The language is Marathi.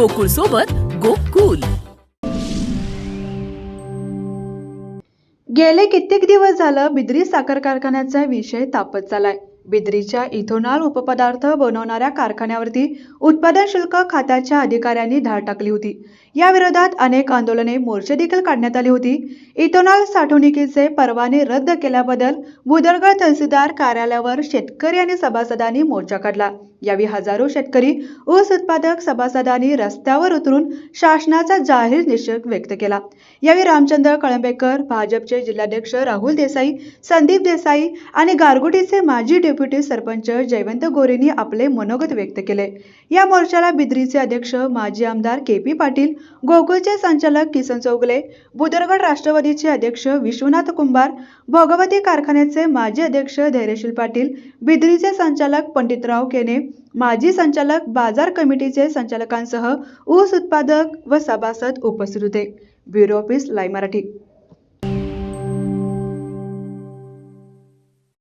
गोकुळ सोबत गोकुल. गेले कित्येक दिवस झालं बिद्री साखर कारखान्याचा विषय तापत चालाय बिद्रीच्या इथोनॉल उपपदार्थ बनवणाऱ्या कारखान्यावरती उत्पादन शुल्क खात्याच्या अधिकाऱ्यांनी धाड टाकली होती. या विरोधात अनेक आंदोलने मोर्चे देखील काढण्यात आली होती. इथोनॉल साठवणुकीचे परवाने रद्द केल्याबद्दल बुदरगड तहसीलदार कार्यालयावर शेतकरी आणि सभासदांनी मोर्चा काढला. यावेळी हजारो शेतकरी ऊस उत्पादक सभासदांनी रस्त्यावर उतरून शासनाचा जाहीर निषेध व्यक्त केला. यावेळी रामचंद्र कळंबेकर भाजपचे जिल्हाध्यक्ष राहुल देसाई संदीप देसाई आणि गारगोटीचे माजी डेप्युटी सरपंच जयवंत गोरेंनी आपले मनोगत व्यक्त केले. या मोर्चाला बिद्रीचे अध्यक्ष माजी आमदार के पी पाटील गोकुळचे संचालक किसन चौगले बुदरगड राष्ट्रवादीचे अध्यक्ष विश्वनाथ कुंभार भोगवती कारखान्याचे माजी अध्यक्ष धैर्यशील पाटील बिद्रीचे संचालक पंडितराव केने माजी संचालक बाजार कमिटीचे संचालकांसह ऊस उत्पादक व सभासद उपस्थित होते. Bureau office live Marathi.